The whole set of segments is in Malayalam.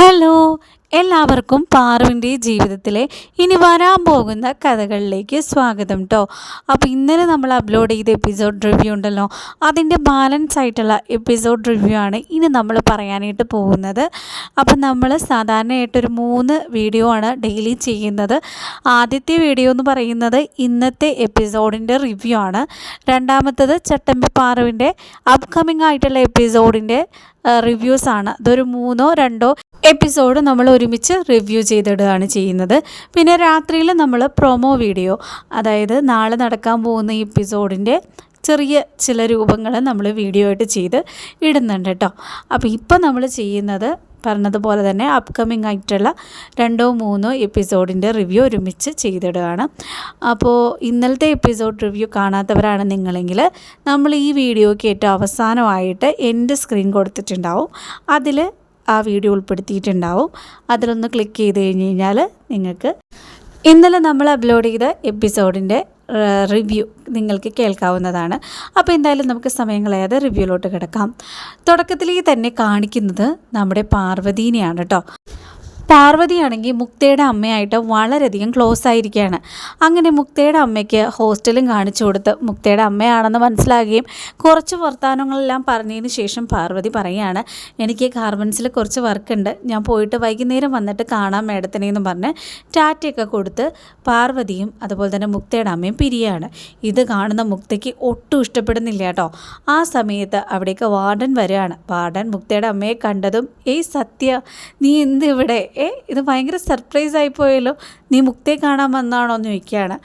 ഹലോ എല്ലാവർക്കും പാറുവിന്റെ ജീവിതത്തിലെ ഇനി വരാൻ പോകുന്ന കഥകളിലേക്ക് സ്വാഗതം കേട്ടോ അപ്പോൾ ഇന്നലെ നമ്മൾ അപ്ലോഡ് ചെയ്ത എപ്പിസോഡ് റിവ്യൂ ഉണ്ടല്ലോ അതിന്റെ ബാലൻസ് ആയിട്ടുള്ള എപ്പിസോഡ് റിവ്യൂ ആണ് ഇനി നമ്മൾ പറയാനായിട്ട് പോകുന്നത്. അപ്പം നമ്മൾ സാധാരണയായിട്ടൊരു മൂന്ന് വീഡിയോ ആണ് ഡെയിലി ചെയ്യുന്നത്. ആദ്യത്തെ വീഡിയോ എന്ന് പറയുന്നത് ഇന്നത്തെ എപ്പിസോഡിന്റെ റിവ്യൂ ആണ്. രണ്ടാമത്തത് ചട്ടമ്പി പാറുവിന്റെ അപ്കമിംഗ് ആയിട്ടുള്ള എപ്പിസോഡിന്റെ റിവ്യൂസ് ആണ്. അതൊരു മൂന്നോ രണ്ടോ എപ്പിസോഡ് നമ്മൾ ഒരുമിച്ച് റിവ്യൂ ചെയ്തിടുകയാണ് ചെയ്യുന്നത്. പിന്നെ രാത്രിയിൽ നമ്മൾ പ്രൊമോ വീഡിയോ അതായത് നാളെ നടക്കാൻ പോകുന്ന ഈ എപ്പിസോഡിന്റെ ചെറിയ ചില രൂപങ്ങൾ നമ്മൾ വീഡിയോ ആയിട്ട് ചെയ്ത് ഇടുന്നുണ്ട് കേട്ടോ. അപ്പോൾ ഇപ്പോൾ നമ്മൾ ചെയ്യുന്നത് പറഞ്ഞതുപോലെ തന്നെ അപ്കമിങ് ആയിട്ടുള്ള രണ്ടോ മൂന്നോ എപ്പിസോഡിന്റെ റിവ്യൂ ഒരുമിച്ച് ചെയ്തിടുകയാണ്. അപ്പോൾ ഇന്നലത്തെ എപ്പിസോഡ് റിവ്യൂ കാണാത്തവരാണ് നിങ്ങളെങ്കിൽ നമ്മൾ ഈ വീഡിയോയ്ക്ക് ഏറ്റവും അവസാനമായിട്ട് എന്റെ സ്ക്രീൻ കൊടുത്തിട്ടുണ്ടാവും. അതിൽ ആ വീഡിയോ ഉൾപ്പെടുത്തിയിട്ടുണ്ടാവും. അതിലൊന്ന് ക്ലിക്ക് ചെയ്ത് കഴിഞ്ഞ് കഴിഞ്ഞാൽ നിങ്ങൾക്ക് ഇന്നലെ നമ്മൾ അപ്ലോഡ് ചെയ്ത എപ്പിസോഡിന്റെ റിവ്യൂ നിങ്ങൾക്ക് കേൾക്കാവുന്നതാണ്. അപ്പോൾ എന്തായാലും നമുക്ക് സമയം കളയാതെ റിവ്യൂലോട്ട് കിടക്കാം. തുടക്കത്തിലേക്ക് തന്നെ കാണിക്കുന്നത് നമ്മുടെ പാർവതീനെയാണ് കേട്ടോ. പാർവതിയാണെങ്കിൽ മുക്തയുടെ അമ്മയായിട്ട് വളരെയധികം ക്ലോസ് ആയിരിക്കുകയാണ്. അങ്ങനെ മുക്തയുടെ അമ്മയ്ക്ക് ഹോസ്റ്റലും കാണിച്ചു കൊടുത്ത് മുക്തയുടെ അമ്മയാണെന്ന് മനസ്സിലാകുകയും കുറച്ച് വർത്തമാനങ്ങളെല്ലാം പറഞ്ഞതിന് ശേഷം പാർവതി പറയുകയാണ് എനിക്ക് ഗാർമെൻസിൽ കുറച്ച് വർക്കുണ്ട് ഞാൻ പോയിട്ട് വൈകുന്നേരം വന്നിട്ട് കാണാം മേഡത്തിനെന്ന് പറഞ്ഞ് ടാറ്റയൊക്കെ കൊടുത്ത് പാർവതിയും അതുപോലെ തന്നെ മുക്തയുടെ അമ്മയും പിരിയാണ് ഇത് കാണുന്ന മുക്തയ്ക്ക് ഒട്ടും ഇഷ്ടപ്പെടുന്നില്ല കേട്ടോ. ആ സമയത്ത് അവിടേക്ക് വാർഡൻ വരികയാണ്. വാർഡൻ മുക്തയുടെ അമ്മയെ കണ്ടതും ഏയ് സത്യ നീ എന്ത് ഇവിടെ ഏ ഇത് ഭയങ്കര സർപ്രൈസ് ആയിപ്പോയല്ലോ നീ മുക്തയെ കാണാൻ വന്നാണോ? എന്ന് ചോദിക്കുകയാണ്.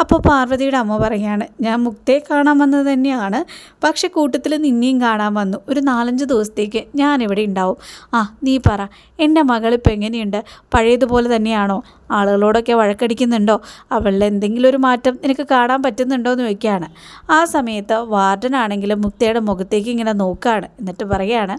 അപ്പോൾ പാർവതിയുടെ അമ്മ പറയുകയാണ് ഞാൻ മുക്തയെ കാണാൻ വന്നത് തന്നെയാണ് പക്ഷെ കൂട്ടത്തിൽ നിന്നെയും കാണാൻ വന്നു. ഒരു നാലഞ്ച് ദിവസത്തേക്ക് ഞാനിവിടെ ഉണ്ടാവും. ആ നീ പറ എന്റെ മകളിപ്പോൾ എങ്ങനെയുണ്ട്? പഴയതുപോലെ തന്നെയാണോ? ആളുകളോടൊക്കെ വഴക്കടിക്കുന്നുണ്ടോ? അവളിൽ എന്തെങ്കിലും ഒരു മാറ്റം നിനക്ക് കാണാൻ പറ്റുന്നുണ്ടോ? എന്ന് ചോദിക്കുകയാണ്. ആ സമയത്ത് വാർഡനാണെങ്കിലും മുക്തയുടെ മുഖത്തേക്ക് ഇങ്ങനെ നോക്കുകയാണ്. എന്നിട്ട് പറയാണ്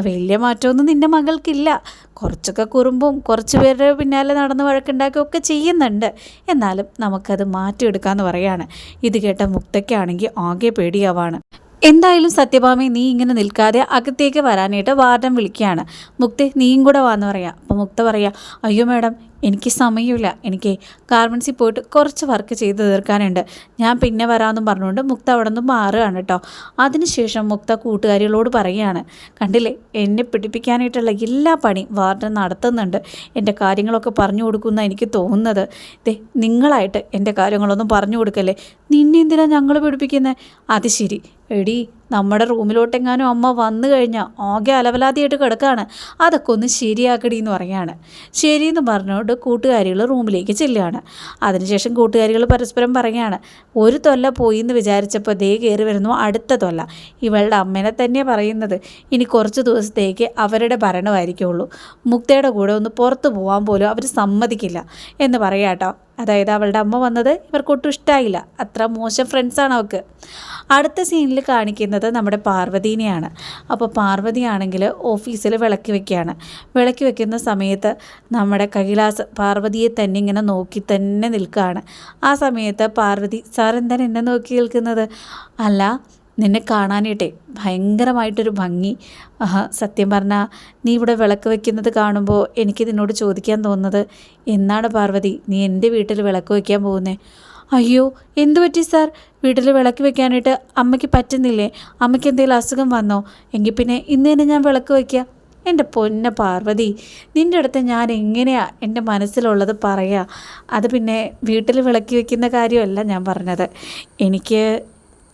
വലിയ മാറ്റമൊന്നും നിന്റെ മകൾക്കില്ല. കുറച്ചൊക്കെ കുറുമ്പും കുറച്ച് പേരുടെ പിന്നാലെ നടന്ന് വഴക്കുണ്ടാക്കുകയൊക്കെ ചെയ്യുന്നുണ്ട്. എന്നാലും നമുക്കത് മാറ്റിയെടുക്കാമെന്ന് പറയാണ്. ഇത് കേട്ട മുക്തയ്ക്കാണെങ്കിൽ ആകെ പേടിയാവാണ്. എന്തായാലും സത്യഭാമി നീ ഇങ്ങനെ നിൽക്കാതെ അകത്തേക്ക് വരാനായിട്ട് വാർഡൻ വിളിക്കുകയാണ്. മുക്തി നീയും കൂടെ വാന്ന് പറയാം. അപ്പോൾ മുക്ത പറയാം അയ്യോ മാഡം എനിക്ക് സമയമില്ല. എനിക്ക് ഗാർമെൻസിൽ പോയിട്ട് കുറച്ച് വർക്ക് ചെയ്ത് തീർക്കാനുണ്ട്. ഞാൻ പിന്നെ വരാമെന്നും പറഞ്ഞുകൊണ്ട് മുക്ത അവിടെ നിന്ന് മാറുകയാണ് കേട്ടോ. അതിനുശേഷം മുക്ത കൂട്ടുകാരികളോട് പറയുകയാണ് കണ്ടില്ലേ എന്നെ പിടിപ്പിക്കാനായിട്ടുള്ള എല്ലാ പണിയും വാർഡൻ നടത്തുന്നുണ്ട്. എന്റെ കാര്യങ്ങളൊക്കെ പറഞ്ഞു കൊടുക്കുന്ന എനിക്ക് തോന്നുന്നത്. ദേ നിങ്ങളായിട്ട് എന്റെ കാര്യങ്ങളൊന്നും പറഞ്ഞു കൊടുക്കല്ലേ? നിന്നെ എന്തിനാണ് ഞങ്ങൾ പിടിപ്പിക്കുന്നത് അത് ശരി. എടി നമ്മുടെ റൂമിലോട്ടെങ്ങാനും അമ്മ വന്നു കഴിഞ്ഞാൽ ആകെ അലവലാതിയായിട്ട് കിടക്കുകയാണ് അതൊക്കെ ഒന്ന് ശരിയാക്കടി എന്ന് പറയാണ് ശരിയെന്ന് പറഞ്ഞുകൊണ്ട് കൂട്ടുകാരികൾ റൂമിലേക്ക് ചെല്ലുകയാണ്. അതിനുശേഷം കൂട്ടുകാരികൾ പരസ്പരം പറയുകയാണ് ഒരു തൊല്ല പോയി എന്ന് വിചാരിച്ചപ്പോൾ ദേ കയറി വരുന്നു അടുത്ത തൊല്ല. ഇവളുടെ അമ്മേനെ തന്നെ പറയുന്നത്. ഇനി കുറച്ച് ദിവസത്തേക്ക് അവരുടെ ഭരണമായിരിക്കുള്ളൂ. മുക്തയുടെ കൂടെ ഒന്ന് പുറത്ത് പോകാൻ പോലും അവർ സമ്മതിക്കില്ല. എന്ന് പറയാട്ടോ അതായത് അവളുടെ അമ്മ വന്നത് ഇവർക്കൊട്ടും ഇഷ്ടമായില്ല അത്ര മോശം ഫ്രണ്ട്സാണ് അവൾക്ക് അടുത്ത സീനിൽ കാണിക്കുന്നത് നമ്മുടെ പാർവതീനെയാണ്. അപ്പോൾ പാർവതിയാണെങ്കിൽ ഓഫീസിൽ വിളക്കി വെക്കുകയാണ് വിളക്കി വെക്കുന്ന സമയത്ത് നമ്മുടെ കൈലാസ് പാർവതിയെ തന്നെ ഇങ്ങനെ നോക്കി തന്നെ നിൽക്കുകയാണ് ആ സമയത്ത് പാർവതി സാർ എന്താണ് എന്നെ നോക്കി നിൽക്കുന്നത്? അല്ല നിന്നെ കാണാനായിട്ടെ ഭയങ്കരമായിട്ടൊരു ഭംഗി. സത്യം പറഞ്ഞാൽ നീ ഇവിടെ വിളക്ക് വെക്കുന്നത് കാണുമ്പോൾ എനിക്ക് നിന്നോട് ചോദിക്കാൻ തോന്നുന്നത് എന്നാണ് പാർവതി നീ എന്റെ വീട്ടിൽ വിളക്ക് വയ്ക്കാൻ പോകുന്നത് അയ്യോ എന്തു പറ്റി സാർ? വീട്ടിൽ വിളക്ക് വെക്കാനായിട്ട് അമ്മയ്ക്ക് പറ്റുന്നില്ലേ? അമ്മയ്ക്ക് എന്തെങ്കിലും അസുഖം വന്നോ? എങ്കിൽ പിന്നെ ഇന്ന് തന്നെ ഞാൻ വിളക്ക് വയ്ക്കുക എന്റെ പൊന്ന പാർവതി നിന്റെ അടുത്ത് ഞാൻ എങ്ങനെയാ എന്റെ മനസ്സിലുള്ളത് പറയാ? അത് പിന്നെ വീട്ടിൽ വിളക്കി വെക്കുന്ന കാര്യമല്ല ഞാൻ പറഞ്ഞത്. എനിക്ക്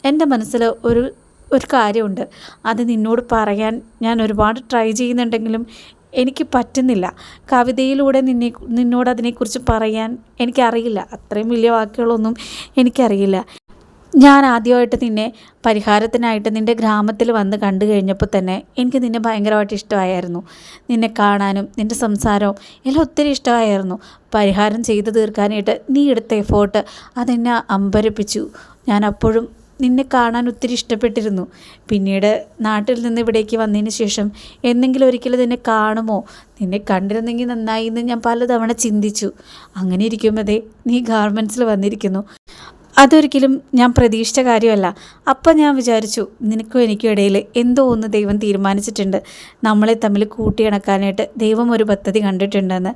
എന്റെ മനസ്സിൽ ഒരു ഒരു കാര്യമുണ്ട്. അത് നിന്നോട് പറയാൻ ഞാൻ ഒരുപാട് ട്രൈ ചെയ്യുന്നുണ്ടെങ്കിലും എനിക്ക് പറ്റുന്നില്ല. കവിതയിലൂടെ നിന്നെ നിന്നോട് അതിനെക്കുറിച്ച് പറയാൻ എനിക്കറിയില്ല. അത്രയും വലിയ വാക്കുകളൊന്നും എനിക്കറിയില്ല. ഞാൻ ആദ്യമായിട്ട് നിന്നെ പരിഹാരത്തിനായിട്ട് നിന്റെ ഗ്രാമത്തിൽ വന്ന് കണ്ടു കഴിഞ്ഞപ്പോൾ തന്നെ എനിക്ക് നിന്നെ ഭയങ്കരമായിട്ട് ഇഷ്ടമായിരുന്നു. നിന്നെ കാണാനും നിന്റെ സംസാരവും എല്ലാം ഒത്തിരി ഇഷ്ടമായിരുന്നു. പരിഹാരം ചെയ്തു തീർക്കാനായിട്ട് നീ എടുത്ത എഫോർട്ട് അതെന്നെ അമ്പരപ്പിച്ചു. ഞാൻ അപ്പോഴും നിന്നെ കാണാൻ ഒത്തിരി ഇഷ്ടപ്പെട്ടിരുന്നു. പിന്നീട് നാട്ടിൽ നിന്ന് ഇവിടേക്ക് വന്നതിന് ശേഷം എന്നെങ്കിലും ഒരിക്കലും നിന്നെ കാണുമോ? നിന്നെ കണ്ടിരുന്നെങ്കിൽ നന്നായി എന്ന് ഞാൻ പലതവണ ചിന്തിച്ചു. അങ്ങനെ ഇരിക്കുമ്പോഴേ നീ ഗാർമെന്റ്സിൽ വന്നിരിക്കുന്നു. അതൊരിക്കലും ഞാൻ പ്രതീക്ഷിച്ച കാര്യമല്ല. അപ്പം ഞാൻ വിചാരിച്ചു നിനക്കും എനിക്കും ഇടയിൽ എന്തോ ഒന്ന് ദൈവം തീരുമാനിച്ചിട്ടുണ്ട്. നമ്മളെ തമ്മിൽ കൂട്ടിയിണക്കാനായിട്ട് ദൈവം ഒരു പദ്ധതി കണ്ടിട്ടുണ്ടെന്ന്.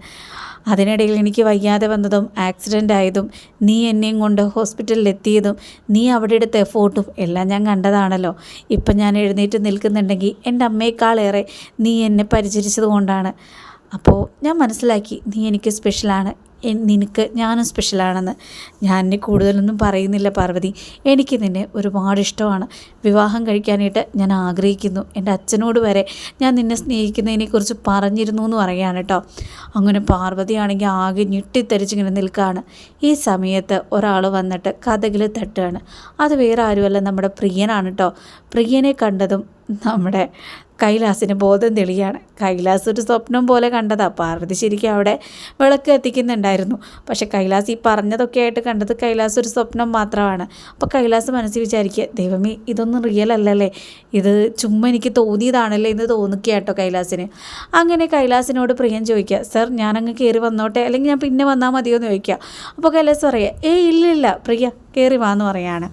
അതിനിടയിൽ എനിക്ക് വയ്യാതെ വന്നതും ആക്സിഡന്റ് ആയതും നീ എന്നെയും കൊണ്ട് ഹോസ്പിറ്റലിൽ എത്തിയതും നീ അവിടെ എടുത്ത എഫോർട്ടും എല്ലാം ഞാൻ കണ്ടതാണല്ലോ. ഇപ്പം ഞാൻ എഴുന്നേറ്റ് നിൽക്കുന്നുണ്ടെങ്കിൽ എന്റെ അമ്മയെക്കാളേറെ നീ എന്നെ പരിചരിച്ചത് കൊണ്ടാണ് അപ്പോൾ ഞാൻ മനസ്സിലാക്കി നീ എനിക്ക് സ്പെഷ്യലാണ് നിനക്ക് ഞാനും സ്പെഷ്യലാണെന്ന് ഞാൻ കൂടുതലൊന്നും പറയുന്നില്ല പാർവതി. എനിക്ക് നിന്നെ ഒരുപാട് ഇഷ്ടമാണ്. വിവാഹം കഴിക്കാനായിട്ട് ഞാൻ ആഗ്രഹിക്കുന്നു. എന്റെ അച്ഛനോട് വരെ ഞാൻ നിന്നെ സ്നേഹിക്കുന്നതിനെക്കുറിച്ച് പറഞ്ഞിരുന്നു എന്ന് പറയുകയാണ് കേട്ടോ. അങ്ങനെ പാർവതിയാണെങ്കിൽ ആകെ ഞെട്ടിത്തരിച്ചിങ്ങനെ നിൽക്കുകയാണ്. ഈ സമയത്ത് ഒരാൾ വന്നിട്ട് കഥകിൽ തട്ടുകയാണ്. അത് വേറെ ആരുമല്ല നമ്മുടെ പ്രിയനാണ് കേട്ടോ. പ്രിയനെ കണ്ടതും നമ്മുടെ കൈലാസിന് ബോധം തെളിയാണ്. കൈലാസ് ഒരു സ്വപ്നം പോലെ കണ്ടതാ. പാർവതി ശരിക്കും അവിടെ വിളക്ക് എത്തിക്കുന്നുണ്ടായിരുന്നു പക്ഷേ കൈലാസ് ഈ പറഞ്ഞതൊക്കെ ആയിട്ട് കണ്ടത് കൈലാസ് ഒരു സ്വപ്നം മാത്രമാണ്. അപ്പോൾ കൈലാസ് മനസ്സിൽ വിചാരിക്കുക ദൈവമേ ഇതൊന്നും റിയൽ അല്ലല്ലേ? ഇത് ചുമ്മാ എനിക്ക് തോന്നിയതാണല്ലേ എന്ന് തോന്നിക്കുക കേട്ടോ കൈലാസിന്. അങ്ങനെ കൈലാസിനോട് പ്രിയൻ ചോദിക്കുക സർ ഞാനങ്ങ് കയറി വന്നോട്ടെ? അല്ലെങ്കിൽ ഞാൻ പിന്നെ വന്നാൽ മതിയോ? എന്ന് ചോദിക്കുക. അപ്പോൾ കൈലാസ് പറയുക ഏയ് ഇല്ലില്ല പ്രിയ കയറി വാന്ന് പറയാണ്.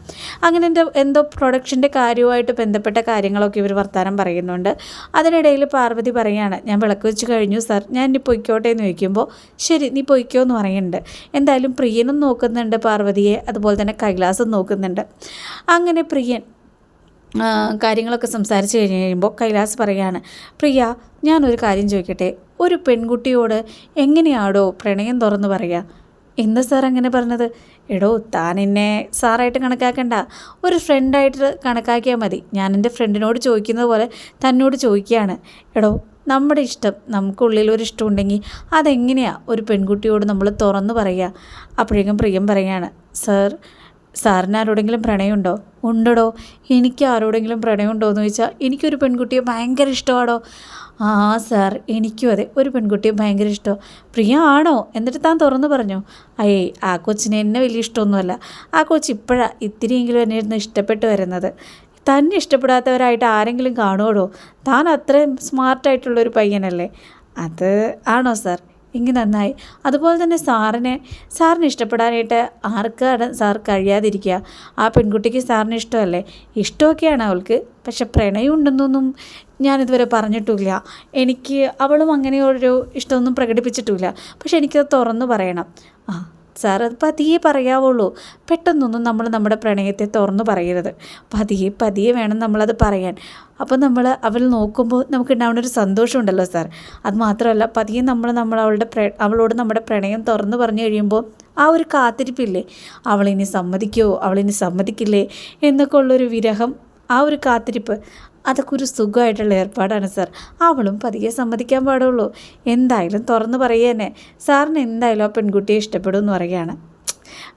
അങ്ങനെ എന്റെ എന്തോ പ്രൊഡക്ഷന്റെ കാര്യവുമായിട്ട് ബന്ധപ്പെട്ട കാര്യങ്ങളൊക്കെ ഇവർ വർത്തമാനം പറയുന്നുണ്ട്. അതിനിടയിൽ പാർവതി പറയാണ് ഞാൻ വിളക്ക് വെച്ച് കഴിഞ്ഞു സാർ. ഞാൻ ഇനി പൊയ്ക്കോട്ടെ എന്ന് ചോദിക്കുമ്പോൾ ശരി നീ പൊയ്ക്കോ എന്ന് പറയുന്നുണ്ട്. എന്തായാലും പ്രിയനും നോക്കുന്നുണ്ട് പാർവതിയെ അതുപോലെ തന്നെ കൈലാസം നോക്കുന്നുണ്ട്. അങ്ങനെ പ്രിയൻ കാര്യങ്ങളൊക്കെ സംസാരിച്ച് കഴിഞ്ഞ് കഴിയുമ്പോൾ കൈലാസ് പറയാണ് പ്രിയ ഞാനൊരു കാര്യം ചോദിക്കട്ടെ? ഒരു പെൺകുട്ടിയോട് എങ്ങനെയാടോ പ്രണയം തുറന്നു പറയുക എന്താ സാർ അങ്ങനെ പറഞ്ഞത്? എടോ താൻ എന്നെ സാറായിട്ട് കണക്കാക്കണ്ട. ഒരു ഫ്രണ്ടായിട്ട് കണക്കാക്കിയാൽ മതി. ഞാൻ എന്റെ ഫ്രണ്ടിനോട് ചോദിക്കുന്നത് പോലെ തന്നോട് ചോദിക്കുകയാണ്. എടോ നമ്മുടെ ഇഷ്ടം നമുക്കുള്ളിൽ ഒരു ഇഷ്ടം ഉണ്ടെങ്കിൽ അതെങ്ങനെയാണ് ഒരു പെൺകുട്ടിയോട് നമ്മൾ തുറന്നു പറയുക? അപ്പോഴേക്കും പ്രിയം പറയുകയാണ് സാർ സാറിന് ആരോടെങ്കിലും പ്രണയമുണ്ടോ? ഉണ്ടോ എനിക്ക് ആരോടെങ്കിലും പ്രണയമുണ്ടോ എന്ന് ചോദിച്ചാൽ എനിക്കൊരു പെൺകുട്ടിയെ ഭയങ്കര ഇഷ്ടമാണോ ആ സാർ എനിക്കും അതെ. ഒരു പെൺകുട്ടിയെ ഭയങ്കര ഇഷ്ടം. പ്രിയ ആണോ? എന്നിട്ട് താൻ തുറന്നു പറഞ്ഞു. അയ്യേ ആ കൊച്ചിന് എന്നെ വലിയ ഇഷ്ടമൊന്നുമല്ല. ആ കൊച്ച് ഇപ്പോഴാണ് ഇത്തിരിയെങ്കിലും എന്നെ ഇരുന്ന് ഇഷ്ടപ്പെട്ട് വരുന്നത്. തന്നെ ഇഷ്ടപ്പെടാത്തവരായിട്ട് ആരെങ്കിലും കാണുമോടോ താൻ അത്രയും സ്മാർട്ടായിട്ടുള്ളൊരു പയ്യനല്ലേ? അത് ആണോ സാർ എങ്കിൽ നന്നായി. അതുപോലെ തന്നെ സാറിനെ സാറിന് ഇഷ്ടപ്പെടാനായിട്ട് ആർക്കാണ് സാർ കഴിയാതിരിക്കുക? ആ പെൺകുട്ടിക്ക് സാറിന് ഇഷ്ടമല്ലേ? ഇഷ്ടമൊക്കെയാണ് അവൾക്ക്. പക്ഷെ പ്രണയം ഉണ്ടെന്നൊന്നും ഞാനിതുവരെ പറഞ്ഞിട്ടില്ല. എനിക്ക് അവളും അങ്ങനെ ഒരു ഇഷ്ടമൊന്നും പ്രകടിപ്പിച്ചിട്ടില്ല. പക്ഷെ എനിക്കത് തുറന്നു പറയണം. ആ സാർ അത് പതിയെ പറയാവുള്ളൂ. പെട്ടെന്നൊന്നും നമ്മൾ നമ്മുടെ പ്രണയത്തെ തുറന്നു പറയരുത്. പതിയെ പതിയെ വേണം നമ്മളത് പറയാൻ. അപ്പോൾ നമ്മൾ അവൾ നോക്കുമ്പോൾ നമുക്ക് ഉണ്ടാവുന്ന ഒരു സന്തോഷമുണ്ടല്ലോ സാർ. അത് മാത്രമല്ല പതിയെ നമ്മൾ നമ്മൾ അവളുടെ അവളോട് നമ്മുടെ പ്രണയം തുറന്നു പറഞ്ഞു കഴിയുമ്പോൾ ആ ഒരു കാത്തിരിപ്പില്ലേ? അവളിനി സമ്മതിക്കുമോ അവളിനി സമ്മതിക്കില്ലേ? എന്നൊക്കെ ഉള്ളൊരു വിരഹം ആ ഒരു കാത്തിരിപ്പ് അതൊക്കെ ഒരു സുഖമായിട്ടുള്ള ഏർപ്പാടാണ് സാർ. അവളും പതിയെ സമ്മതിക്കാൻ പാടുള്ളൂ. എന്തായാലും തുറന്ന് പറയുക സാറിന് എന്തായാലും ആ പെൺകുട്ടിയെ ഇഷ്ടപ്പെടും എന്ന് പറയുകയാണ്.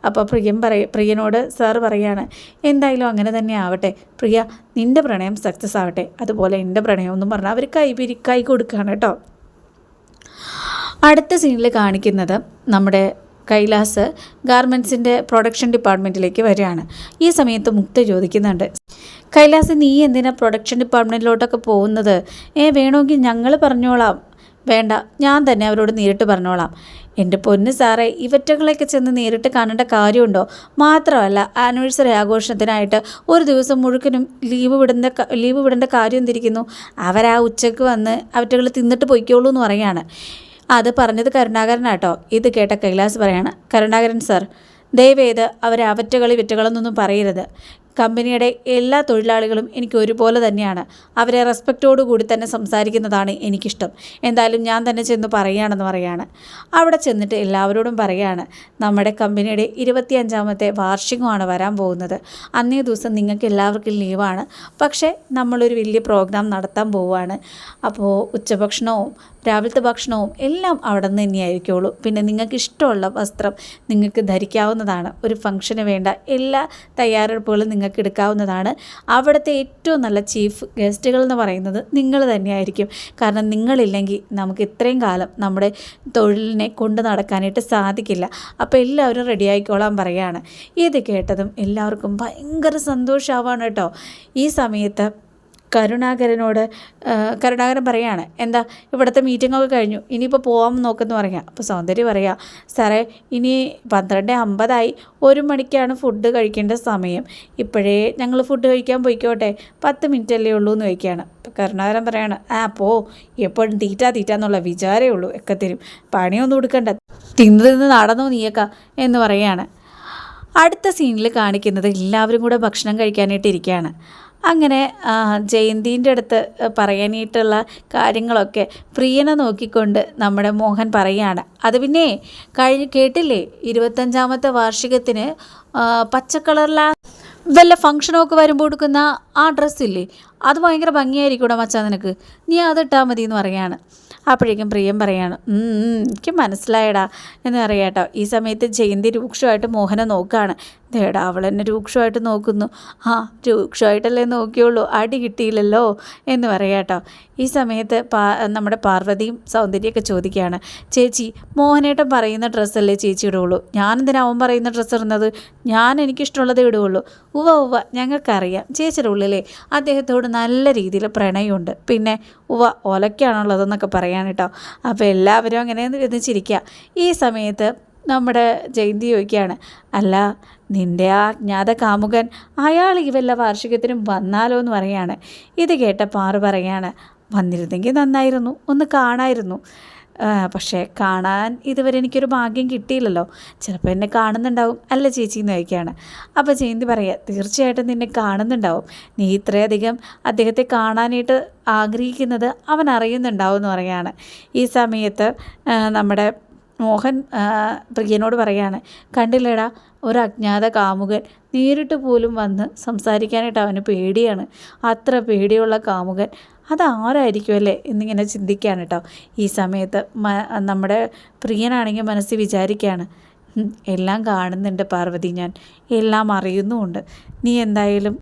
അപ്പോൾ പ്രിയൻ പറയ പ്രിയനോട് സാർ പറയാണ് എന്തായാലും അങ്ങനെ തന്നെ ആവട്ടെ. പ്രിയ നിന്റെ പ്രണയം സക്സസ് ആവട്ടെ. അതുപോലെ എന്റെ പ്രണയം എന്നും പറഞ്ഞാൽ അവർ കൈപിരിക്കായി കൊടുക്കുകയാണ് കേട്ടോ. അടുത്ത സീനിൽ കാണിക്കുന്നത് നമ്മുടെ കൈലാസ് ഗാർമെൻസിന്റെ പ്രൊഡക്ഷൻ ഡിപ്പാർട്ട്മെന്റിലേക്ക് വരികയാണ്. ഈ സമയത്ത് മുക്ത ചോദിക്കുന്നുണ്ട് കൈലാസ് നീ എന്തിനാ പ്രൊഡക്ഷൻ ഡിപ്പാർട്ട്മെന്റിലോട്ടൊക്കെ പോകുന്നത്? ഏ വേണമെങ്കിൽ ഞങ്ങൾ പറഞ്ഞോളാം. വേണ്ട ഞാൻ തന്നെ അവരോട് നേരിട്ട് പറഞ്ഞോളാം. എന്റെ പൊന്ന് സാറേ ഇവറ്റകളൊക്കെ ചെന്ന് നേരിട്ട് കാണേണ്ട കാര്യമുണ്ടോ? മാത്രമല്ല ആനിവേഴ്സറി ആഘോഷത്തിനായിട്ട് ഒരു ദിവസം മുഴുക്കനും ലീവ് വിടുന്ന ലീവ് വിടേണ്ട കാര്യം എന്തിരിക്കുന്നു? അവരാ ഉച്ചയ്ക്ക് വന്ന് അവറ്റകൾ തിന്നിട്ട് പൊയ്ക്കോളൂ എന്ന് പറയാണ് അത് പറഞ്ഞത് കരുണാകരനാട്ടോ. ഇത് കേട്ട കൈലാസ് പറയാണ് കരുണാകരൻ സാർ ദയവേത് അവരെ അവറ്റകളി വിറ്റകളെന്നൊന്നും പറയരുത്. കമ്പനിയുടെ എല്ലാ തൊഴിലാളികളും എനിക്ക് ഒരുപോലെ തന്നെയാണ്. അവരെ റെസ്പെക്റ്റോടു കൂടി തന്നെ സംസാരിക്കുന്നതാണ് എനിക്കിഷ്ടം. എന്തായാലും ഞാൻ തന്നെ ചെന്ന് പറയുകയാണെന്ന് പറയാണ്. അവിടെ ചെന്നിട്ട് എല്ലാവരോടും പറയുകയാണ് നമ്മുടെ കമ്പനിയുടെ ഇരുപത്തിയഞ്ചാമത്തെ വാർഷികമാണ് വരാൻ പോകുന്നത്. അന്നേ ദിവസം നിങ്ങൾക്ക് എല്ലാവർക്കും ലീവാണ്. പക്ഷേ നമ്മളൊരു വലിയ പ്രോഗ്രാം നടത്താൻ പോവുകയാണ്. അപ്പോൾ ഉച്ചഭക്ഷണവും രാവിലത്തെ ഭക്ഷണവും എല്ലാം അവിടെ നിന്ന് തന്നെയായിരിക്കുള്ളൂ. പിന്നെ നിങ്ങൾക്ക് ഇഷ്ടമുള്ള വസ്ത്രം നിങ്ങൾക്ക് ധരിക്കാവുന്നതാണ്. ഒരു ഫംഗ്ഷന് വേണ്ട എല്ലാ തയ്യാറെടുപ്പുകളും നിങ്ങൾക്ക് എടുക്കാവുന്നതാണ്. അവിടുത്തെ ഏറ്റവും നല്ല ചീഫ് ഗസ്റ്റുകൾ എന്ന് പറയുന്നത് നിങ്ങൾ തന്നെയായിരിക്കും. കാരണം നിങ്ങളില്ലെങ്കിൽ നമുക്ക് ഇത്രയും കാലം നമ്മുടെ തൊഴിലിനെ കൊണ്ടു നടക്കാനായിട്ട് സാധിക്കില്ല. അപ്പോൾ എല്ലാവരും റെഡി ആയിക്കോളാൻ പറയുകയാണ് ഇത് കേട്ടതും എല്ലാവർക്കും ഭയങ്കര സന്തോഷമാവാണ് കേട്ടോ. ഈ സമയത്ത് കരുണാകരനോട് കരുണാകരൻ പറയാണ് എന്താ ഇവിടുത്തെ മീറ്റിങ്ങൊക്കെ കഴിഞ്ഞു. ഇനിയിപ്പോൾ പോകാൻ നോക്കുന്ന പറയാം. അപ്പോൾ സൗന്ദര്യ പറയാം സാറേ ഇനി പന്ത്രണ്ട് അമ്പതായി. ഒരു മണിക്കാണ് ഫുഡ് കഴിക്കേണ്ട സമയം. ഇപ്പോഴേ ഞങ്ങൾ ഫുഡ് കഴിക്കാൻ പോയിക്കോട്ടെ. പത്ത് മിനിറ്റ് അല്ലേ ഉള്ളൂ എന്ന് ചോദിക്കുകയാണ് അപ്പോൾ കരുണാകരൻ പറയാണ് ആ പോ. എപ്പോഴും തീറ്റ തീറ്റ എന്നുള്ള വിചാരമേ ഉള്ളൂ. ഒക്കെ തരും. പണിയൊന്നും കൊടുക്കണ്ട തിന്ന് തിന്ന് നടന്നു നീയക്ക? എന്ന് പറയുകയാണ് അടുത്ത സീനിൽ കാണിക്കുന്നത് എല്ലാവരും കൂടെ ഭക്ഷണം കഴിക്കാനായിട്ട് ഇരിക്കുകയാണ് അങ്ങനെ ജയന്തിന്റെ അടുത്ത് പറയാനായിട്ടുള്ള കാര്യങ്ങളൊക്കെ പ്രിയനെ നോക്കിക്കൊണ്ട് നമ്മുടെ മോഹൻ പറയുകയാണ്. അത് പിന്നെ കഴിഞ്ഞ് കേട്ടില്ലേ? ഇരുപത്തഞ്ചാമത്തെ വാർഷികത്തിന് പച്ച കളറിലാ വല്ല ഫംഗ്ഷനൊക്കെ വരുമ്പോൾ കൊടുക്കുന്ന ആ ഡ്രസ്സില്ലേ? അത് ഭയങ്കര ഭംഗിയായിരിക്കും മച്ചാ നിനക്ക്. നീ അതിട്ടാൽ മതി എന്ന് പറയാണ്. അപ്പോഴേക്കും പ്രിയം പറയാണ് എനിക്ക് മനസ്സിലായടാ എന്ന് പറയാട്ടോ. ഈ സമയത്ത് ജയന്തി രൂക്ഷമായിട്ട് മോഹനെ നോക്കുകയാണ് ദേടാ അവൾ എന്നെ രൂക്ഷമായിട്ട് നോക്കുന്നു. ആ രൂക്ഷമായിട്ടല്ലേ നോക്കിയുള്ളൂ. അടി കിട്ടിയില്ലല്ലോ എന്ന് പറയാട്ടോ ഈ സമയത്ത് പാ നമ്മുടെ പാർവതിയും സൗന്ദര്യമൊക്കെ ചോദിക്കുകയാണ്. ചേച്ചി മോഹനേട്ടൻ പറയുന്ന ഡ്രസ്സല്ലേ ചേച്ചി ഇടുകയുള്ളൂ? ഞാനെന്തിനാ അവൻ പറയുന്ന ഡ്രസ്സ് ഇടുന്നത്? ഞാൻ എനിക്കിഷ്ടമുള്ളതേ ഇടുകയുള്ളൂ. ഉവ ഉവ ഞങ്ങൾക്കറിയാം. ചേച്ചിയുടെ ഉള്ളിലെ അദ്ദേഹത്തോട് നല്ല രീതിയിൽ പ്രണയമുണ്ട്. പിന്നെ ഉവ ഒലക്കാണുള്ളതെന്നൊക്കെ പറയാൻ കേട്ടോ. അപ്പോൾ എല്ലാവരും അങ്ങനെ വിധിച്ചിരിക്കുക. ഈ സമയത്ത് നമ്മുടെ ജയന്തി ചോദിക്കുകയാണ് അല്ല നിന്റെ ആ അജ്ഞാത കാമുകൻ അയാൾ ഈ വല്ല വാർഷികത്തിനും വന്നാലോ എന്ന് പറയാണ്. ഇത് കേട്ട പാറു പറയാണ് വന്നിരുന്നെങ്കിൽ നന്നായിരുന്നു ഒന്ന് കാണായിരുന്നു. പക്ഷേ കാണാൻ ഇതുവരെ എനിക്കൊരു ഭാഗ്യം കിട്ടിയില്ലല്ലോ. ചിലപ്പോൾ എന്നെ കാണുന്നുണ്ടാവും. അല്ല ചേച്ചി എന്ന് ചോദിക്കുകയാണ്. അപ്പോൾ ചേന്തി പറയുക തീർച്ചയായിട്ടും നിന്നെ കാണുന്നുണ്ടാവും. നീ ഇത്രയധികം അദ്ദേഹത്തെ കാണാനായിട്ട് ആഗ്രഹിക്കുന്നത് അവൻ അറിയുന്നുണ്ടാവും എന്ന് പറയുകയാണ് ഈ സമയത്ത് നമ്മുടെ മോഹൻ പ്രിയനോട് പറയാണ് കണ്ടില്ലേടാ ഒരു അജ്ഞാത കാമുകൻ നേരിട്ട് പോലും വന്ന് സംസാരിക്കാനായിട്ട് അവന് പേടിയാണ്. അത്ര പേടിയുള്ള കാമുകൻ അതാരായിരിക്കും അല്ലേ? എന്നിങ്ങനെ ചിന്തിക്കുകയാണ് കേട്ടോ ഈ സമയത്ത് നമ്മുടെ പ്രിയനാണെങ്കിൽ മനസ്സിൽ വിചാരിക്കുകയാണ് എല്ലാം കാണുന്നുണ്ട് പാർവതി ഞാൻ എല്ലാം അറിയുന്നുമുണ്ട്. നീ എന്തായാലും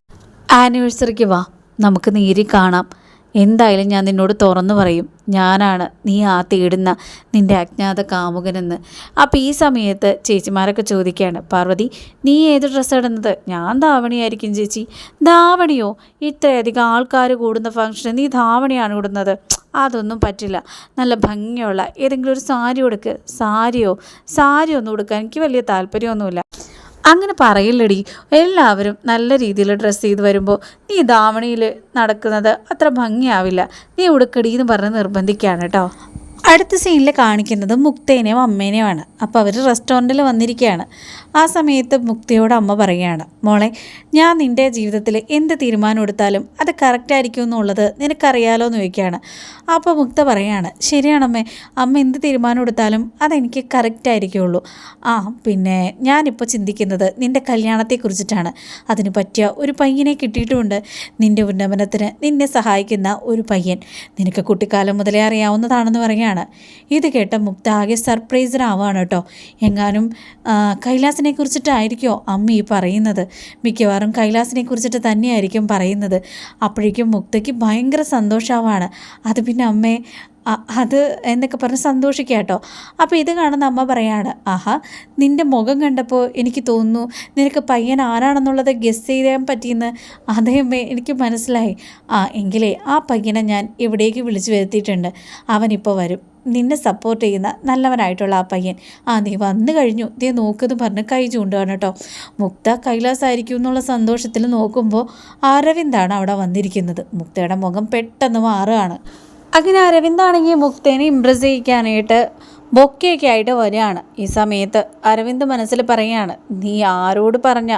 ആനിവേഴ്സറിക്ക് വാ നമുക്ക് നേരി കാണാം. എന്തായാലും ഞാൻ നിന്നോട് തുറന്നു പറയും. ഞാനാണ് നീ ആ തേടുന്ന നിന്റെ അജ്ഞാത കാമുകനെന്ന്. അപ്പം ഈ സമയത്ത് ചേച്ചിമാരൊക്കെ ചോദിക്കുകയാണ് പാർവതി നീ ഏത് ഡ്രസ്സ് ഇടുന്നത്? ഞാൻ ധാവണിയായിരിക്കും ചേച്ചി. ധാവണിയോ? ഇത്രയധികം ആൾക്കാർ കൂടുന്ന ഫംഗ്ഷന് നീ ധാവണിയാണ് ഇടുന്നത്. അതൊന്നും പറ്റില്ല. നല്ല ഭംഗിയുള്ള ഏതെങ്കിലും ഒരു സാരി ഉടുക്ക്. സാരിയോ? സാരി ഒന്നും കൊടുക്കാൻ എനിക്ക് വലിയ താല്പര്യമൊന്നുമില്ല. അങ്ങനെ പറയില്ലടി. എല്ലാവരും നല്ല രീതിയിൽ ഡ്രസ്സ് ചെയ്ത് വരുമ്പോൾ നീ ധാവണിയിൽ നടക്കുന്നത് അത്ര ഭംഗിയാവില്ല. നീ ഉടുക്കടി എന്ന് പറഞ്ഞ് നിർബന്ധിക്കുകയാണ് കേട്ടോ അടുത്ത സീനിൽ കാണിക്കുന്നത് മുക്തേനെയും അമ്മേനെയുമാണ്. അപ്പോൾ അവർ റെസ്റ്റോറന്റിൽ വന്നിരിക്കുകയാണ്. ആ സമയത്ത് മുക്തയോട് അമ്മ പറയുകയാണ് മോളെ ഞാൻ നിന്റെ ജീവിതത്തിൽ എന്ത് തീരുമാനം എടുത്താലും അത് കറക്റ്റ് ആയിരിക്കും എന്നുള്ളത് നിനക്കറിയാലോ എന്ന് ചോദിക്കുകയാണ്. അപ്പോൾ മുക്ത പറയുകയാണ് ശരിയാണമ്മേ അമ്മ എന്ത് തീരുമാനം എടുത്താലും അതെനിക്ക് കറക്റ്റ് ആയിരിക്കുള്ളൂ. ആ പിന്നെ ഞാനിപ്പോൾ ചിന്തിക്കുന്നത് നിന്റെ കല്യാണത്തെക്കുറിച്ചിട്ടാണ് അതിന് പറ്റിയ ഒരു പയ്യനെ കിട്ടിയിട്ടുമുണ്ട്. നിന്റെ ഉന്നമനത്തിന് നിന്നെ സഹായിക്കുന്ന ഒരു പയ്യൻ. നിനക്ക് കുട്ടിക്കാലം മുതലേ അറിയാവുന്നതാണെന്ന് പറയുകയാണ്. ഇത് കേട്ട മുക്ത ആകെ സർപ്രൈസറാവാണ് കേട്ടോ. എങ്ങാനും കൈലാസിനെ കുറിച്ചിട്ടായിരിക്കോ അമ്മ ഈ പറയുന്നത്? മിക്കവാറും കൈലാസിനെ കുറിച്ചിട്ട് തന്നെയായിരിക്കും പറയുന്നത്. അപ്പോഴേക്കും മുക്തയ്ക്ക് ഭയങ്കര സന്തോഷമാവാണ് അത് പിന്നെ അമ്മേ അത് എന്നൊക്കെ പറഞ്ഞ് സന്തോഷിക്കുക കേട്ടോ. അപ്പോൾ ഇത് കാണുന്ന അമ്മ പറയാണ് ആഹാ നിന്റെ മുഖം കണ്ടപ്പോൾ എനിക്ക് തോന്നുന്നു നിനക്ക് പയ്യൻ ആരാണെന്നുള്ളത് ഗസ് ചെയ്യാൻ പറ്റിയെന്ന്. അതേ അമ്മേ എനിക്ക് മനസ്സിലായി. ആ എങ്കിലേ ആ പയ്യനെ ഞാൻ ഇവിടേക്ക് വിളിച്ചു വരുത്തിയിട്ടുണ്ട്. അവനിപ്പോൾ വരും. നിന്നെ സപ്പോർട്ട് ചെയ്യുന്ന നല്ലവനായിട്ടുള്ള ആ പയ്യൻ. ആ നീ വന്നു കഴിഞ്ഞു. നീ നോക്കുന്നു പറഞ്ഞ് കൈ ചൂണ്ടുകയാണ് കേട്ടോ മുക്ത കൈലാസായിരിക്കും എന്നുള്ള സന്തോഷത്തിൽ നോക്കുമ്പോൾ അരവിന്ദാണ് അവിടെ വന്നിരിക്കുന്നത്. മുക്തയുടെ മുഖം പെട്ടെന്ന് മാറുകയാണ്. അങ്ങനെ അരവിന്ദാണെങ്കിൽ മുക്തേനെ ഇമ്പ്രസ് ചെയ്യിക്കാനായിട്ട് ബൊക്കെയൊക്കെ ആയിട്ട് വരികയാണ്. ഈ സമയത്ത് അരവിന്ദ് മനസ്സിൽ പറയുകയാണ് നീ ആരോട് പറഞ്ഞ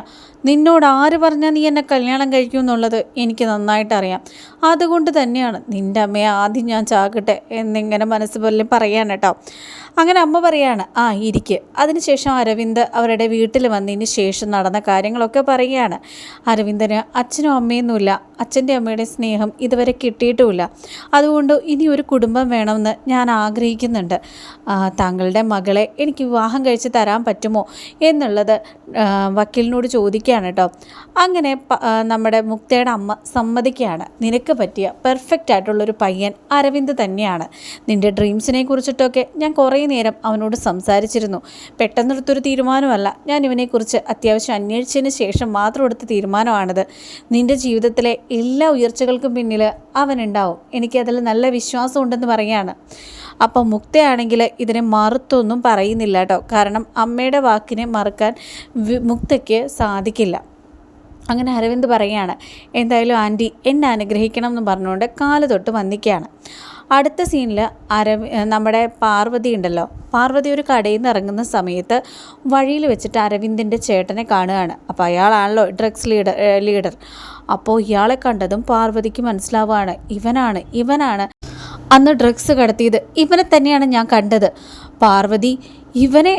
നിന്നോട് ആര് പറഞ്ഞാൽ നീ എന്നെ കല്യാണം കഴിക്കും എന്നുള്ളത് എനിക്ക് നന്നായിട്ട് അറിയാം അതുകൊണ്ട് തന്നെയാണ് നിന്റെ അമ്മയെ ആദ്യം ഞാൻ ചാകട്ടെ എന്നിങ്ങനെ മനസ്സ് പോലെ പറയാൻ കേട്ടോ. അങ്ങനെ അമ്മ പറയാണ് ആ ഇരിക്ക്. അതിനുശേഷം അരവിന്ദ് അവരുടെ വീട്ടിൽ വന്നതിന് ശേഷം നടന്ന കാര്യങ്ങളൊക്കെ പറയുകയാണ്. അരവിന്ദന് അച്ഛനും അമ്മയൊന്നുമില്ല. അച്ഛന്റെ അമ്മയുടെ സ്നേഹം ഇതുവരെ കിട്ടിയിട്ടുമില്ല. അതുകൊണ്ട് ഇനി ഒരു കുടുംബം വേണമെന്ന് ഞാൻ ആഗ്രഹിക്കുന്നുണ്ട്. താങ്കളുടെ മകളെ എനിക്ക് വിവാഹം കഴിച്ച് തരാൻ പറ്റുമോ എന്നുള്ളത് വക്കീലിനോട് ചോദിക്കുക ചോദിക്കുകയാണ് കേട്ടോ അങ്ങനെ നമ്മുടെ മുക്തയുടെ അമ്മ സമ്മതിക്കുകയാണ്. നിനക്ക് പറ്റിയ പെർഫെക്റ്റ് ആയിട്ടുള്ളൊരു പയ്യൻ അരവിന്ദ് തന്നെയാണ്. നിന്റെ ഡ്രീംസിനെ കുറിച്ചിട്ടൊക്കെ ഞാൻ കുറേ നേരം അവനോട് സംസാരിച്ചിരുന്നു. പെട്ടെന്നെടുത്തൊരു തീരുമാനമല്ല. ഞാൻ ഇവനെക്കുറിച്ച് അത്യാവശ്യം അന്വേഷിച്ചതിന് ശേഷം മാത്രം എടുത്ത തീരുമാനമാണിത്. നിന്റെ ജീവിതത്തിലെ എല്ലാ ഉയർച്ചകൾക്കും പിന്നിൽ അവനുണ്ടാവും. എനിക്കതിൽ നല്ല വിശ്വാസം ഉണ്ടെന്ന് പറയാണ് അപ്പം മുക്തയാണെങ്കിൽ ഇതിനെ മറുത്തൊന്നും പറയുന്നില്ല കേട്ടോ കാരണം അമ്മയുടെ വാക്കിനെ മറക്കാൻ മുക്തയ്ക്ക് സാധിക്കില്ല. അങ്ങനെ അരവിന്ദ് പറയുകയാണ് എന്തായാലും ആന്റി എന്നെ അനുഗ്രഹിക്കണം എന്ന് പറഞ്ഞുകൊണ്ട് കാൽ തൊട്ട് വന്നിക്കുകയാണ് അടുത്ത സീനിൽ അരവി നമ്മുടെ പാർവതി ഉണ്ടല്ലോ. പാർവതി ഒരു കടയിൽ നിന്ന് ഇറങ്ങുന്ന സമയത്ത് വഴിയിൽ വെച്ചിട്ട് അരവിന്ദിന്റെ ചേട്ടനെ കാണുകയാണ്. അപ്പോൾ അയാളാണല്ലോ ഡ്രഗ്സ് ലീഡർ ലീഡർ. അപ്പോൾ ഇയാളെ കണ്ടതും പാർവതിക്ക് മനസ്സിലാവുകയാണ് ഇവനാണ് ഇവനാണ്. അന്ന് ഡ്രഗ്സ് കടത്തിയത് ഇവനെ തന്നെയാണ് ഞാൻ കണ്ടത്. പാർവതി ഇവനെ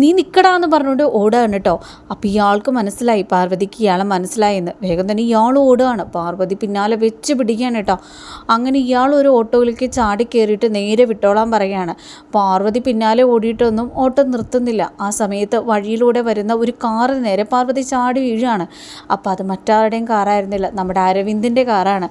നീ നിൽക്കടാന്ന് പറഞ്ഞുകൊണ്ട് ഓടുകയാണ് കേട്ടോ. അപ്പോൾ ഇയാൾക്ക് മനസ്സിലായി പാർവതിക്ക് ഇയാളെ മനസ്സിലായെന്ന്. വേഗം തന്നെ ഇയാൾ ഓടുകയാണ്. പാർവതി പിന്നാലെ വെച്ച് പിടിക്കുകയാണ് കേട്ടോ. അങ്ങനെ ഇയാൾ ഒരു ഓട്ടോയിലേക്ക് ചാടി കയറിയിട്ട് നേരെ വിട്ടോളാൻ പറയുകയാണ്. പാർവതി പിന്നാലെ ഓടിയിട്ടൊന്നും ഓട്ടം നിർത്തുന്നില്ല. ആ സമയത്ത് വഴിയിലൂടെ വരുന്ന ഒരു കാറ് നേരെ പാർവതി ചാടി വീഴുകയാണ്. അപ്പോൾ അത് മറ്റാരുടെയും കാറായിരുന്നില്ല. നമ്മുടെ അരവിന്ദിന്റെ കാറാണ്.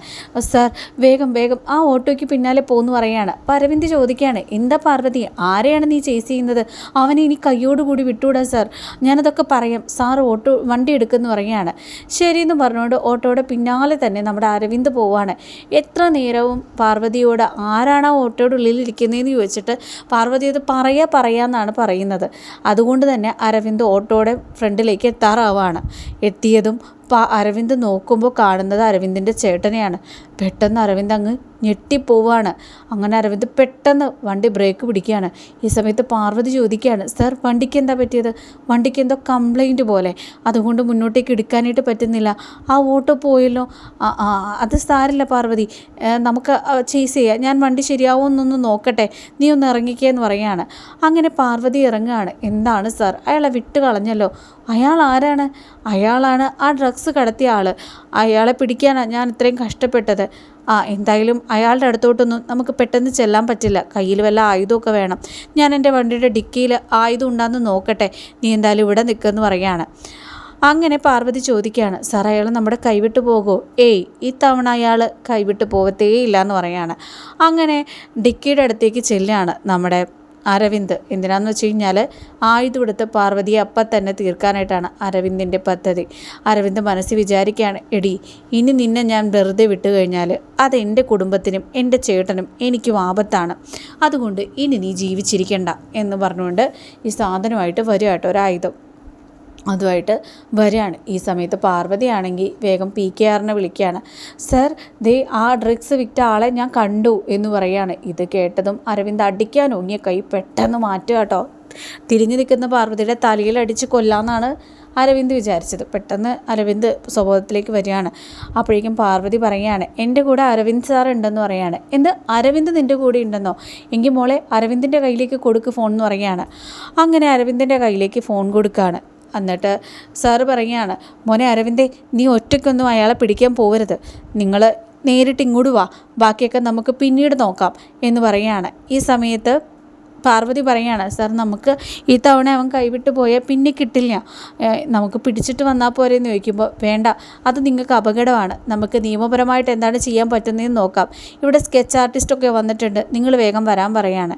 സാർ വേഗം വേഗം ആ ഓട്ടോയ്ക്ക് പിന്നാലെ പോകുന്നു പറയുകയാണ്. അപ്പോൾ അരവിന്ദ് ചോദിക്കുകയാണ് എന്താ പാർവതി ആരെയാണ് നീ ചേസ് ചെയ്യുന്നത്? അവനെ ഇനി കയ്യോടുകൂടി വിട്ടുകൂടാ സാർ. ഞാനതൊക്കെ പറയാം. സാർ ഓട്ടോ വണ്ടി എടുക്കുമെന്ന് പറയുകയാണ്. ശരിയെന്ന് പറഞ്ഞുകൊണ്ട് ഓട്ടോയുടെ പിന്നാലെ തന്നെ നമ്മുടെ അരവിന്ദ് പോവാണ് എത്ര നേരവും പാർവതിയോട് ആരാണ് ആ ഓട്ടോയുടെ ഉള്ളിൽ ഇരിക്കുന്നതെന്ന് ചോദിച്ചിട്ട് പാർവതി അത് പറയാ പറയാമെന്നാണ് പറയുന്നത്. അതുകൊണ്ട് തന്നെ അരവിന്ദ് ഓട്ടോയുടെ ഫ്രണ്ടിലേക്ക് എത്താറാവാണ്. എത്തിയതും പാ അരവിന്ദ് നോക്കുമ്പോൾ കാണുന്നത് അരവിന്ദിന്റെ ചേട്ടനെയാണ്. പെട്ടെന്ന് അരവിന്ദ് അങ്ങ് ഞെട്ടിപ്പോവാണ്. അങ്ങനെ അരവിന്ദ് പെട്ടെന്ന് വണ്ടി ബ്രേക്ക് പിടിക്കുകയാണ്. ഈ സമയത്ത് പാർവതി ചോദിക്കുകയാണ് സർ വണ്ടിക്ക് എന്താ പറ്റിയത്? വണ്ടിക്ക് എന്തോ കംപ്ലൈന്റ് പോലെ. അതുകൊണ്ട് മുന്നോട്ടേക്ക് എടുക്കാനായിട്ട് പറ്റുന്നില്ല. ആ ഓട്ടോ പോയല്ലോ. അത് സാരില്ല പാർവതി. നമുക്ക് ചേസ് ചെയ്യാം. ഞാൻ വണ്ടി ശരിയാവുമെന്നൊന്ന് നോക്കട്ടെ. നീ ഒന്ന് ഇറങ്ങിക്കേ എന്ന് പറയുകയാണ്. അങ്ങനെ പാർവതി ഇറങ്ങുകയാണ്. എന്താണ് സാർ അയാളെ വിട്ട് കളഞ്ഞല്ലോ അയാൾ ആരാണ്? അയാളാണ് ആ ഡ്രഗ്സ് കടത്തിയ ആൾ അയാളെ പിടിക്കാനാണ് ഞാൻ ഇത്രയും കഷ്ടപ്പെട്ടത്. ആ എന്തായാലും അയാളുടെ അടുത്തോട്ടൊന്നും നമുക്ക് പെട്ടെന്ന് ചെല്ലാൻ പറ്റില്ല. കയ്യിൽ വല്ല ആയുധമൊക്കെ വേണം. ഞാൻ എന്റെ വണ്ടിയുടെ ഡിക്കിയിൽ ആയുധം ഉണ്ടാന്ന് നോക്കട്ടെ. നീ എന്തായാലും ഇവിടെ നിൽക്കുമെന്ന് പറയുകയാണ്. അങ്ങനെ പാർവതി ചോദിക്കുകയാണ്. സാർ അയാൾ നമ്മുടെ കൈവിട്ട് പോകുമോ ഏയ് ഇത്തവണ അയാൾ കൈവിട്ട് പോകത്തേ ഇല്ല എന്ന് പറയാണ് അങ്ങനെ ഡിക്കിയുടെ അടുത്തേക്ക് ചെല്ലുകയാണ് നമ്മുടെ അരവിന്ദ്. എന്തിനാന്ന് വെച്ച് കഴിഞ്ഞാൽ ആയുധം എടുത്ത് പാർവതിയെ അപ്പം തന്നെ തീർക്കാനായിട്ടാണ് അരവിന്ദിന്റെ പദ്ധതി. അരവിന്ദ് മനസ്സിൽ വിചാരിക്കുകയാണ് എടി ഇനി നിന്നെ ഞാൻ വെറുതെ വിട്ടു കഴിഞ്ഞാൽ അത് എന്റെ കുടുംബത്തിനും എന്റെ ചേട്ടനും എനിക്കും ആപത്താണ്. അതുകൊണ്ട് ഇനി നീ ജീവിച്ചിരിക്കണ്ട എന്ന് പറഞ്ഞുകൊണ്ട് ഈ സാധനമായിട്ട് വരിക ഒരായുധം. അതുമായിട്ട് വരികയാണ്. ഈ സമയത്ത് പാർവതിയാണെങ്കിൽ വേഗം പി കെ ആറിനെ വിളിക്കുകയാണ്. സർ ദേ ആ ഡ്രഗ്സ് വിറ്റ ആളെ ഞാൻ കണ്ടു എന്ന് പറയുകയാണ്. ഇത് കേട്ടതും അരവിന്ദ് അടിക്കാൻ ഒങ്ങിയ കൈ പെട്ടെന്ന് മാറ്റുക കേട്ടോ. തിരിഞ്ഞു നിൽക്കുന്ന പാർവതിയുടെ തലയിൽ അടിച്ച് കൊല്ലാമെന്നാണ് അരവിന്ദ് വിചാരിച്ചത്. പെട്ടെന്ന് അരവിന്ദ് സ്വഭാവത്തിലേക്ക് വരികയാണ്. അപ്പോഴേക്കും പാർവതി പറയുകയാണ് എന്റെ കൂടെ അരവിന്ദ് സാർ ഉണ്ടെന്ന് പറയുകയാണ്. എന്ത്? അരവിന്ദ് നിന്റെ കൂടെ ഉണ്ടെന്നോ? എങ്കിൽ മോളെ അരവിന്ദിന്റെ കയ്യിലേക്ക് കൊടുക്ക് ഫോൺ എന്ന് പറയുകയാണ്. അങ്ങനെ അരവിന്ദിന്റെ കയ്യിലേക്ക് ഫോൺ കൊടുക്കുകയാണ്. എന്നിട്ട് സാറ് പറയുകയാണ് മോനെ അരവിന്ദേ നീ ഒറ്റയ്ക്കൊന്നും അയാളെ പിടിക്കാൻ പോകരുത് നിങ്ങൾ നേരിട്ട് ഇങ്ങോട്ട് വാ. ബാക്കിയൊക്കെ നമുക്ക് പിന്നീട് നോക്കാം. എന്ന് പറയുകയാണ്. ഈ സമയത്ത് പാർവതി പറയാണ് സാർ നമുക്ക് ഈ തവണ അവൻ കൈവിട്ട് പോയാൽ പിന്നെ കിട്ടില്ല. നമുക്ക് പിടിച്ചിട്ട് വന്നാൽ പോരെ ചോദിക്കുമ്പോൾ വേണ്ട അത് നിങ്ങൾക്ക് അപകടമാണ്. നമുക്ക് നിയമപരമായിട്ട് എന്താണ് ചെയ്യാൻ പറ്റുന്നതെന്ന് നോക്കാം. ഇവിടെ സ്കെച്ച് ആർട്ടിസ്റ്റൊക്കെ വന്നിട്ടുണ്ട്. നിങ്ങൾ വേഗം വരാൻ പറയാണ്.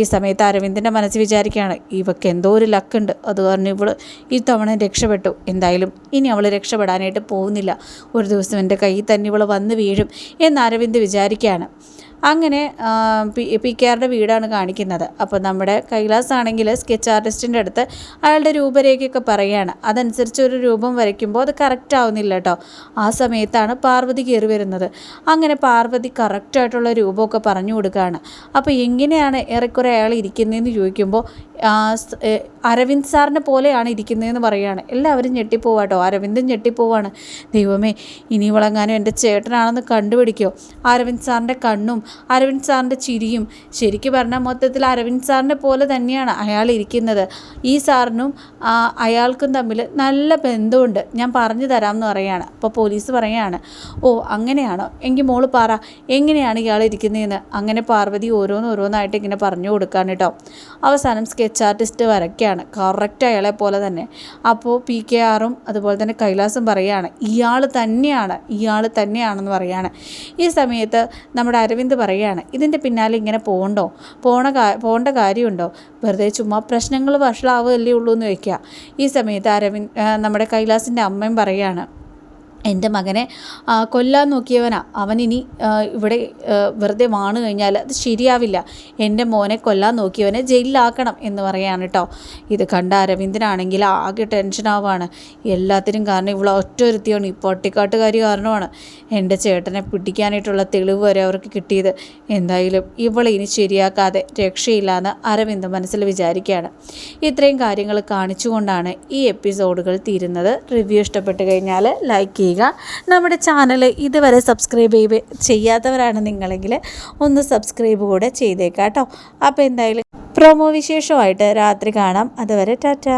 ഈ സമയത്ത് അരവിന്ദന്റെ മനസ്സ് വിചാരിക്കുകയാണ് ഇവക്ക് എന്തോ ഒരു ലക്കുണ്ട് അത് പറഞ്ഞ് ഇവൾ ഈ തവണ രക്ഷപ്പെട്ടു. എന്തായാലും ഇനി അവൾ രക്ഷപ്പെടാനായിട്ട് പോകുന്നില്ല. ഒരു ദിവസം എന്റെ കയ്യിൽ തന്നെ ഇവൾ വന്ന് വീഴും എന്ന് അരവിന്ദ് വിചാരിക്കുകയാണ്. അങ്ങനെ പി പി കെ ആറുടെ വീടാണ് കാണിക്കുന്നത്. അപ്പോൾ നമ്മുടെ കൈലാസ് ആണെങ്കിൽ സ്കെച്ച് ആർട്ടിസ്റ്റിന്റെ അടുത്ത് അയാളുടെ രൂപരേഖയൊക്കെ പറയുകയാണ്. അതനുസരിച്ച് ഒരു രൂപം വരയ്ക്കുമ്പോൾ അത് കറക്റ്റ് ആവുന്നില്ല കേട്ടോ. ആ സമയത്താണ് പാർവതി കയറി വരുന്നത്. അങ്ങനെ പാർവതി കറക്റ്റായിട്ടുള്ള രൂപമൊക്കെ പറഞ്ഞു കൊടുക്കുകയാണ്. അപ്പോൾ എങ്ങനെയാണ് ഏറെക്കുറെ അയാൾ ഇരിക്കുന്നതെന്ന് ചോദിക്കുമ്പോൾ അരവിന്ദ് സാറിനെ പോലെയാണ് ഇരിക്കുന്നതെന്ന് പറയുകയാണ്. എല്ലാവരും ഞെട്ടിപ്പോവാട്ടോ അരവിന്ദും ഞെട്ടിപ്പോവാണ്. ദൈവമേ ഇനി വിളങ്ങാനും എന്റെ ചേട്ടനാണെന്ന് കണ്ടുപിടിക്കോ. അരവിന്ദ് സാറിന്റെ കണ്ണും അരവിന്ദ് സാറിന്റെ ചിരിയും. ശരിക്കും പറഞ്ഞാൽ മൊത്തത്തിൽ അരവിന്ദ് സാറിനെ പോലെ തന്നെയാണ് അയാൾ ഇരിക്കുന്നത്. ഈ സാറിനും അയാൾക്കും തമ്മിൽ നല്ല ബന്ധമുണ്ട്. ഞാൻ പറഞ്ഞു തരാമെന്ന് പറയാണ്. അപ്പോൾ പോലീസ് പറയാണ് ഓ അങ്ങനെയാണോ? എങ്കിൽ മോൾ പറ എങ്ങനെയാണ് ഇയാൾ ഇരിക്കുന്നതെന്ന്? അങ്ങനെ പാർവതി ഓരോന്നോരോന്നായിട്ട് ഇങ്ങനെ പറഞ്ഞു കൊടുക്കാൻ കേട്ടോ. അവസാനം സ്കെച്ച് ആർട്ടിസ്റ്റ് വരയ്ക്കുകയാണ് കറക്റ്റ് അയാളെ പോലെ തന്നെ. അപ്പോൾ പി കെ ആറും അതുപോലെ തന്നെ കൈലാസും പറയുകയാണ് ഇയാൾ തന്നെയാണ് ഇയാൾ തന്നെയാണെന്ന് പറയുകയാണ് ഈ സമയത്ത് നമ്മുടെ അരവിന്ദ് പറയുകയാണ്. ഇതിന്റെ പിന്നാലെ ഇങ്ങനെ പോകണ്ടോ? പോണ പോകേണ്ട കാര്യമുണ്ടോ? വെറുതെ ചുമ്മാ പ്രശ്നങ്ങൾ വഷളാവുകയല്ലേ ഉള്ളൂ എന്ന് ചോദിക്കുക. ഈ സമയത്ത് അരവിന്ദ് നമ്മുടെ കൈലാസിന്റെ അമ്മയും പറയുകയാണ്. എന്റെ മകനെ കൊല്ലാൻ നോക്കിയവനാ. അവനിനി ഇവിടെ വെറുതെ വാണു കഴിഞ്ഞാൽ അത് ശരിയാവില്ല. എന്റെ മോനെ കൊല്ലാൻ നോക്കിയവനെ ജയിലിലാക്കണം എന്ന് പറയാണ് കേട്ടോ ഇത് കണ്ട അരവിന്ദനാണെങ്കിൽ ആകെ ടെൻഷനാവാണ് എല്ലാത്തിനും കാരണം ഇവൾ ഒറ്റൊരുത്തിയാണ്. ഈ പൊട്ടിക്കാട്ടുകാരി കാരണമാണ് എന്റെ ചേട്ടനെ പിടിക്കാനായിട്ടുള്ള തെളിവ് വരെ അവർക്ക് കിട്ടിയത്. എന്തായാലും ഇവളെ ഇനി ശരിയാക്കാതെ രക്ഷയില്ല എന്ന് അരവിന്ദ് മനസ്സിൽ വിചാരിക്കുകയാണ്. ഇത്രയും കാര്യങ്ങൾ കാണിച്ചുകൊണ്ടാണ് ഈ എപ്പിസോഡുകൾ തീരുന്നത്. റിവ്യൂ ഇഷ്ടപ്പെട്ട് കഴിഞ്ഞാൽ ലൈക്ക് ചെയ്യുക. നമ്മുടെ ചാനൽ ഇതുവരെ സബ്സ്ക്രൈബ് ചെയ്യ ചെയ്യാത്തവരാണ് നിങ്ങളെങ്കിൽ ഒന്ന് സബ്സ്ക്രൈബ് കൂടെ ചെയ്തേക്കാം കേട്ടോ അപ്പോൾ എന്തായാലും പ്രൊമോ വിശേഷമായിട്ട് രാത്രി കാണാം. അതുവരെ ടാറ്റ.